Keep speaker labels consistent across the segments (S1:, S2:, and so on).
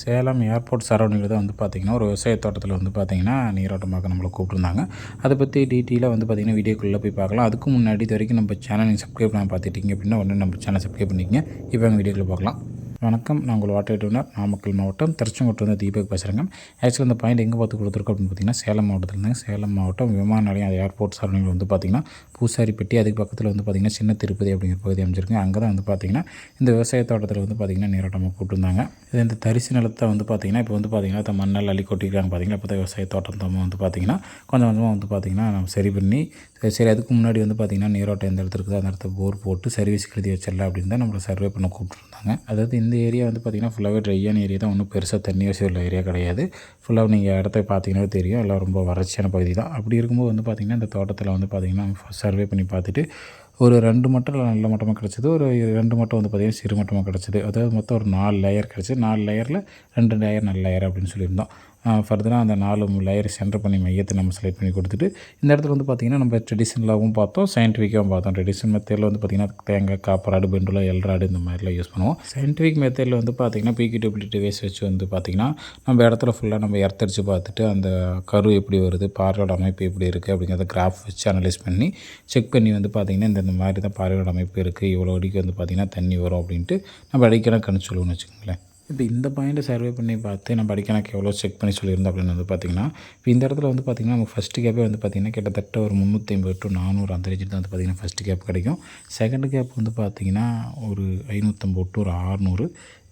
S1: Salem airport சரௌண்டிங்கில் தான் வந்து பார்த்திங்கன்னா ஒரு விவசாய தோட்டத்தில் வந்து பார்த்திங்கன்னா நீரோட்டமாக நம்மளை கூப்பிட்ருந்தாங்க அதை பற்றி டீட்டெயிலாக வந்து பார்த்திங்கன்னா வீடியோக்குள்ளே போய் பார்க்கலாம். அதுக்கு முன்னாடி இது வரைக்கும் நம்ம சேனல் நீங்கள் சப்ஸ்கிரைப் பண்ண பார்த்துட்டிங்க அப்படின்னா உடனே நம்ம சேனல் சப்ஸ்கிரைப் பண்ணிக்கங்க. இப்போ எங்கள் வீடியோக்குள்ளே பார்க்கலாம் வணக்கம். நான் உங்கள் வாட்டர் டூனர். நாமக்கல் மாவட்டம் திருச்செங்கோட்டில் வந்து தீபக் பேசுகிறேங்க ஆக்சுவலி இந்த பாயிண்ட் எங்கே பார்த்து கொடுத்துருக்கோம் அப்படின்னு பார்த்தீங்கன்னா சேலம் மாவட்டத்தில் இருந்தாங்க. சேலம் மாவட்டம் விமான நிலையம் அது ஏர்போர்ட் சரௌண்டிங்கில் வந்து பார்த்திங்கன்னா பூசாரிப்பட்டி அதுக்கு பக்கத்தில் வந்து பார்த்திங்கன்னா சின்ன திருப்பதி அப்படிங்கிற பகுதி அமைச்சிருக்கு அங்கே தான் வந்து பார்த்திங்கன்னா இந்த விவசாய தோட்டத்தில் வந்து பார்த்திங்கன்னா நீரோட்டமாக கூப்பிட்டுருந்தாங்க இது இந்த தரிசு நிலத்தை வந்து பார்த்திங்கன்னா இப்போ வந்து பார்த்திங்கன்னா அதை மண்ணெல்லாம் அள்ளி கொட்டிருக்காங்க பார்த்திங்கன்னா இப்போ தான் விவசாய தோட்டம் வந்து பார்த்திங்கன்னா கொஞ்சம் கொஞ்சமாக வந்து பார்த்திங்கன்னா நம்ம சரி பண்ணி சரி அதுக்கு முன்னாடி வந்து பார்த்திங்கன்னா நீரோட்டம் எந்த இடத்துல இருக்குது அந்த இடத்துல போர் போட்டு சர்வீஸ் எழுதி வச்சிடலாம் அப்படின்னு தான் நம்மளை சர்வே பண்ண கூப்பிட்டுருந்தாங்க. அதாவது இந்த ஏரியா வந்து பார்த்திங்கன்னா ஃபுல்லாகவே ட்ரையான ஏரியா தான். ஒன்றும் பெருசாக தண்ணி வசதி உள்ள ஏரியா கிடையாது. ஃபுல்லாக நீங்கள் இடத்த பார்த்தீங்கன்னா தெரியும். எல்லாம் ரொம்ப வறட்சியான பகுதி தான். அப்படி இருக்கும்போது வந்து பார்த்திங்கன்னா இந்த தோட்டத்தில் வந்து பார்த்திங்கன்னா சர்வே பண்ணி பார்த்துட்டு ஒரு ரெண்டு மட்டம் நல்ல மட்டமாக கிடச்சிது. ஒரு ரெண்டு மட்டம் வந்து பார்த்திங்கன்னா சிறு மட்டமாக கிடச்சிது. அதாவது மொத்தம் ஒரு நாலு லேயர் கிடச்சிது நாலு லேயரில் ரெண்டு லேயர் நல்ல லேயர் அப்படின்னு சொல்லியிருந்தோம். ஃபர்தராக அந்த நாலு லேயர் சென்டர் பண்ணி மையத்தை நம்ம செலக்ட் பண்ணி கொடுத்துட்டு இந்த இடத்துல வந்து பார்த்திங்கன்னா நம்ம ட்ரெடிஷ்னலாகவும் பார்த்தோம் சயின்டிஃபிக்காகவும் பார்த்தோம். ட்ரெடிஷ்னல் மெத்தடில் வந்து பார்த்திங்கன்னா தேங்காய் காப்பராடு பெண்டுலா எல்ராடு இந்த மாதிரிலாம் யூஸ் பண்ணுவோம். சயின்டிஃபிக் மெத்தடில் வந்து பார்த்திங்கன்னா பிகி டூப்ளிட்டி வேஸ்ட் வச்சு வந்து பார்த்திங்கன்னா நம்ம இடத்துல ஃபுல்லாக நம்ம எர்த்தடிச்சு பார்த்துட்டு அந்த கரு எப்படி வருது பாறையோட அமைப்பு எப்படி இருக்குது அப்படிங்கிறத கிராஃப் வச்சு அனலைஸ் பண்ணி செக் பண்ணி வந்து பார்த்திங்கன்னா இந்த இந்த மாதிரி தான் பார்வையோட அமைப்பு இருக்குது இவ்வளோ அடிக்கு வந்து பார்த்திங்கன்னா தண்ணி வரும் அப்படின்ட்டு நம்ம அடிக்கணும் சொல்லுவோம்னு வச்சுக்கோங்களேன். இப்போ இந்த பாயிண்ட்டை சர்வே பண்ணி பார்த்து நம்ம அடிக்கணக்கு எவ்வளோ செக் பண்ணி சொல்லியிருந்தோம் அப்படின்னு வந்து பார்த்திங்கன்னா இப்போ இந்த இடத்துல வந்து பார்த்திங்கன்னா நம்ம ஃபஸ்ட்டு கேப்பே வந்து பார்த்திங்கன்னா கிட்டத்தட்ட ஒரு முந்நூற்றி ஐம்பது டு நானூறு அந்த ரேஞ்சில் தான் வந்து பார்த்திங்கன்னா ஃபஸ்ட்டு கேப் கிடைக்கும். செகண்ட் கேப் வந்து பார்த்திங்கன்னா ஒரு ஐநூற்றம்பது டு ஒரு ஆறுநூறு.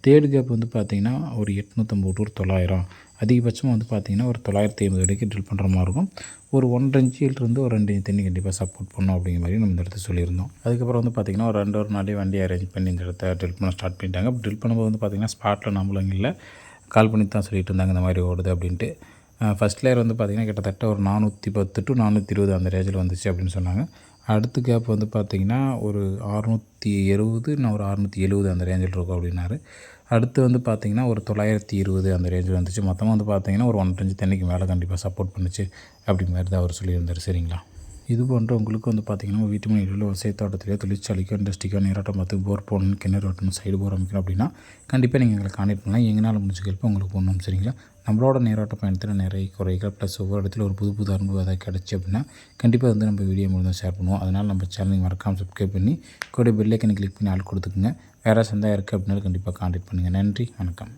S1: தேர்டு கேப் வந்து பார்த்திங்கன்னா ஒரு எட்நூற்றம்பது டு ஒரு தொள்ளாயிரம். அதிகபட்சமாக வந்து பார்த்திங்கன்னா ஒரு தொள்ளாயிரத்தி ஐம்பது வரைக்கும் ட்ரில் பண்ணுற மாதிரி இருக்கும். ஒரு ஒன்றரை இன்ச்சிலிருந்து ஒரு ரெண்டு தண்ணி கண்டிப்பாக சப்போர்ட் பண்ணோம் அப்படிங்கிற மாதிரி நம்ம இந்த இடத்துல சொல்லியிருந்தோம். அதுக்கப்புறம் வந்து பார்த்திங்கன்னா ஒரு ரெண்டு ஒரு நாளே வண்டி அரேஞ்ச் பண்ணி இந்த இடத்த ட்ரில் பண்ண ஸ்டார்ட் பண்ணிட்டாங்க. ட்ரில் பண்ணும்போது வந்து பார்த்திங்கன்னா ஸ்பாட்டில் நம்மளும் இல்லை. கால் பண்ணி தான் சொல்லிட்டு இருந்தாங்க இந்த மாதிரி ஓடுது அப்படின்ட்டு. ஃபஸ்ட் லேயர் வந்து பார்த்திங்கன்னா கிட்டத்தட்ட ஒரு நானூற்றி பத்து டு நானூற்றி இருபது அந்த ரேஞ்சில் வந்துச்சு அப்படின்னு சொன்னாங்க. அடுத்த கேப் வந்து பார்த்திங்கன்னா ஒரு அறுநூற்றி எழுபது நான் ஒரு அறுநூற்றி எழுபது அந்த ரேஞ்சில் இருக்கும் அப்படின்னாரு. அடுத்து வந்து பார்த்திங்கன்னா ஒரு தொள்ளாயிரத்தி இருபது அந்த ரேஞ்சில் வந்துச்சு. மொத்தமாக வந்து பார்த்திங்கன்னா ஒரு ஒன்றரை தென்னைக்கு மேலே கண்டிப்பாக சப்போர்ட் பண்ணுச்சு அப்படி மாதிரி தான் அவர் சொல்லியிருந்தார். சரிங்களா? இது போன்ற உங்களுக்கு வந்து பார்த்திங்கன்னா வீட்டு மனையில் விவசாய தோட்டத்திலேயோ தொழிற்சாலைக்கோ இண்டஸ்ட்ரிக்கோ நீராட்டம் பார்த்து போர் போடணும் கிணறு ஓட்டணும் சைடு போர் அமைக்கணும் அப்படின்னா கண்டிப்பாக நீங்கள் எங்களை கான்டெக்ட் பண்ணலாம். எங்களால் முடிஞ்ச கேள்வி உங்களுக்கு போடணும் சரிங்களா? நம்மளோட நீரோட்ட பயணத்தில் நிறைய குறைகள் ப்ளஸ் ஒவ்வொரு இடத்துல ஒரு புது புது அனுபவம் ஏதாவது கிடச்சி அப்படின்னா கண்டிப்பாக வந்து நம்ம வீடியோ மூலம் ஷேர் பண்ணுவோம். அதனால் நம்ம சேனல் மறக்காமல் சப்ஸ்கிரைப் பண்ணி கூட பெல்லைக்கனை கிளிக் பண்ணி ஆள் கொடுத்துக்குங்க. யாராவது சந்தா இருக்குது அப்படின்னாலும் கண்டிப்பாக கான்டெக்ட் பண்ணுங்கள் நன்றி வணக்கம்.